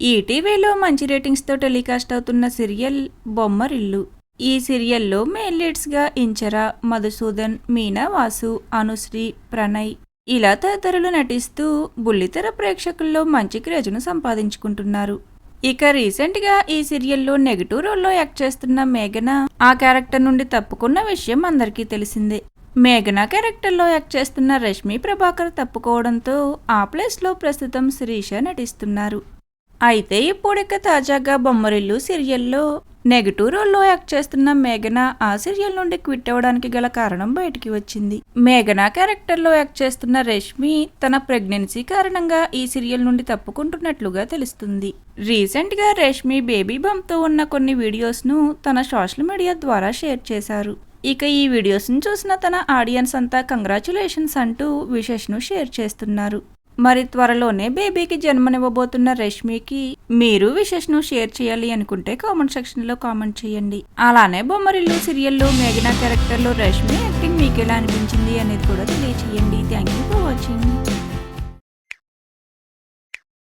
ఈటీవీలో మంచి రేటింగ్స్తో టెలికాస్ట్ అవుతున్న సీరియల్ బొమ్మరిల్లు. ఈ సీరియల్లో మెయిన్ లీడ్స్గా ఇంచర మధుసూదన్ మీనా వాసు అనుశ్రీ ప్రణయ్. ఇలా తదితరులు నటిస్తూ బుల్లితెర ప్రేక్షకుల్లో మంచి క్రేజ్ను సంపాదించుకుంటున్నారు. ఇక రీసెంట్గా ఈ సీరియల్లో నెగిటివ్ రోల్లో యాక్ట్ చేస్తున్న మేఘన ఆ క్యారెక్టర్ నుండి తప్పుకున్న విషయం అందరికీ తెలిసిందే. మేఘన క్యారెక్టర్లో యాక్ట్ చేస్తున్న రష్మి ప్రభాకర్ తప్పుకోవడంతో ఆ ప్లేస్లో ప్రస్తుతం శిరీష నటిస్తున్నారు. అయితే ఇప్పుడిక తాజాగా బొమ్మరిల్లు సీరియల్లో నెగటివ్ రోల్లో యాక్ట్ చేస్తున్న మేఘన ఆ సీరియల్ నుండి క్విట్ అవ్వడానికి గల కారణం బయటికి వచ్చింది. మేఘన క్యారెక్టర్లో యాక్ట్ చేస్తున్న రష్మి తన ప్రెగ్నెన్సీ కారణంగా ఈ సీరియల్ నుండి తప్పుకుంటున్నట్లుగా తెలుస్తుంది. రీసెంట్గా రష్మి బేబీ బంప్తో ఉన్న కొన్ని వీడియోస్ను తన సోషల్ మీడియా ద్వారా షేర్ చేశారు. ఇక ఈ వీడియోస్ని చూసిన తన ఆడియన్స్ అంతా కంగ్రాచులేషన్స్ అంటూ విషెస్ను షేర్ చేస్తున్నారు. మరి త్వరలోనే బేబీకి జన్మనివ్వబోతున్న రష్మికి మీరు విషెస్ను షేర్ చేయాలి అనుకుంటే కామెంట్ సెక్షన్లో కామెంట్ చేయండి. అలానే బొమ్మరిల్లు సీరియల్లో మేఘనా క్యారెక్టర్లో రష్మి యాక్టింగ్ మీకు ఎలా అనిపించింది అనేది కూడా తెలియచేయండి. Thank you for watching.